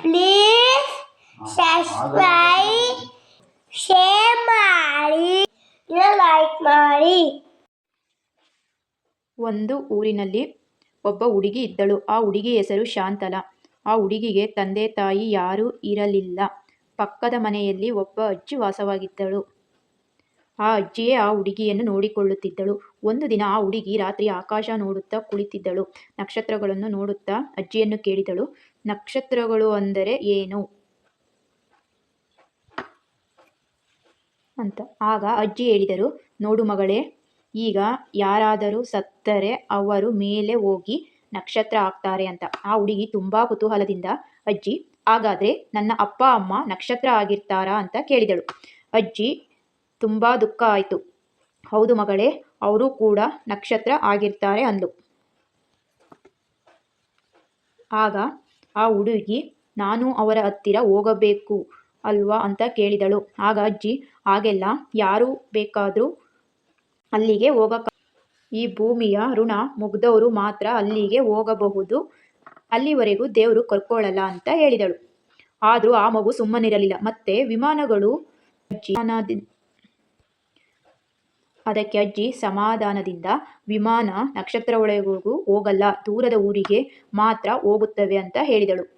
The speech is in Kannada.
ಪ್ಲೀಸ್ ಸಬ್ಸ್ಕ್ರೈಬ್ ಶೇರ್ ಮಾಡಿ ಲೈಕ್ ಮಾಡಿ ಒಂದು ಊರಿನಲ್ಲಿ ಒಬ್ಬ ಹುಡುಗಿ ಇದ್ದಳು. ಆ ಹುಡುಗಿ ಹೆಸರು ಶಾಂತಲ. ಆ ಹುಡುಗಿಗೆ ತಂದೆ ತಾಯಿ ಯಾರೂ ಇರಲಿಲ್ಲ. ಪಕ್ಕದ ಮನೆಯಲ್ಲಿ ಒಬ್ಬ ಅಜ್ಜಿ ವಾಸವಾಗಿದ್ದಳು. ಆ ಅಜ್ಜಿಯೇ ಆ ಹುಡುಗಿಯನ್ನು ನೋಡಿಕೊಳ್ಳುತ್ತಿದ್ದಳು. ಒಂದು ದಿನ ಆ ಹುಡುಗಿ ರಾತ್ರಿ ಆಕಾಶ ನೋಡುತ್ತಾ ಕುಳಿತಿದ್ದಳು. ನಕ್ಷತ್ರಗಳನ್ನು ನೋಡುತ್ತಾ ಅಜ್ಜಿಯನ್ನು ಕೇಳಿದಳು. ನಕ್ಷತ್ರಗಳು ಅಂದರೆ ಏನು? ಅಂತ. ಆಗ ಅಜ್ಜಿ ಹೇಳಿದರು, ನೋಡು ಮಗಳೇ, ಈಗ ಯಾರಾದರೂ ಸತ್ತರೆ ಅವರು ಮೇಲೆ ಹೋಗಿ ನಕ್ಷತ್ರ ಆಗ್ತಾರೆ ಅಂತ. ಆ ಹುಡುಗಿ ತುಂಬ ಕುತೂಹಲದಿಂದ, ಅಜ್ಜಿ, ಹಾಗಾದರೆ ನನ್ನ ಅಪ್ಪ, ಅಮ್ಮ ನಕ್ಷತ್ರ ಆಗಿರ್ತಾರಾ ಅಂತ ಕೇಳಿದಳು. ಅಜ್ಜಿ, ತುಂಬ ದುಃಖ ಆಯಿತು. ಹೌದು ಮಗಳೇ, ಅವರು ಕೂಡ ನಕ್ಷತ್ರ ಆಗಿರ್ತಾರೆ ಅಂದ್ಲು. ಆಗ ಆ ಹುಡುಗಿ, ನಾನು ಅವರ ಹತ್ತಿರ ಹೋಗಬೇಕು ಅಲ್ವಾ? ಅಂತ ಕೇಳಿದಳು. ಆಗ ಅಜ್ಜಿ, ಹಾಗೆಲ್ಲ ಯಾರು ಬೇಕಾದರೂ ಅಲ್ಲಿಗೆ ಹೋಗಕ ಈ ಭೂಮಿಯ ಋಣ ಮುಗ್ದವರು ಮಾತ್ರ ಅಲ್ಲಿಗೆ ಹೋಗಬಹುದು. ಅಲ್ಲಿವರೆಗೂ ದೇವರು ಕರ್ಕೊಳ್ಳಲ್ಲ ಅಂತ ಹೇಳಿದಳು. ಆದರೂ ಆ ಮಗು ಸುಮ್ಮನಿರಲಿಲ್ಲ. ಮತ್ತೆ ವಿಮಾನಗಳು, ಅಜ್ಜಿ ಅದಕ್ಕೆ ಅಜ್ಜಿ ಸಮಾಧಾನದಿಂದ ವಿಮಾನ ನಕ್ಷತ್ರ ಒಳಗೂ ಹೋಗಲ್ಲ ದೂರದ ಊರಿಗೆ ಮಾತ್ರ ಹೋಗುತ್ತವೆ ಅಂತ ಹೇಳಿದಳು.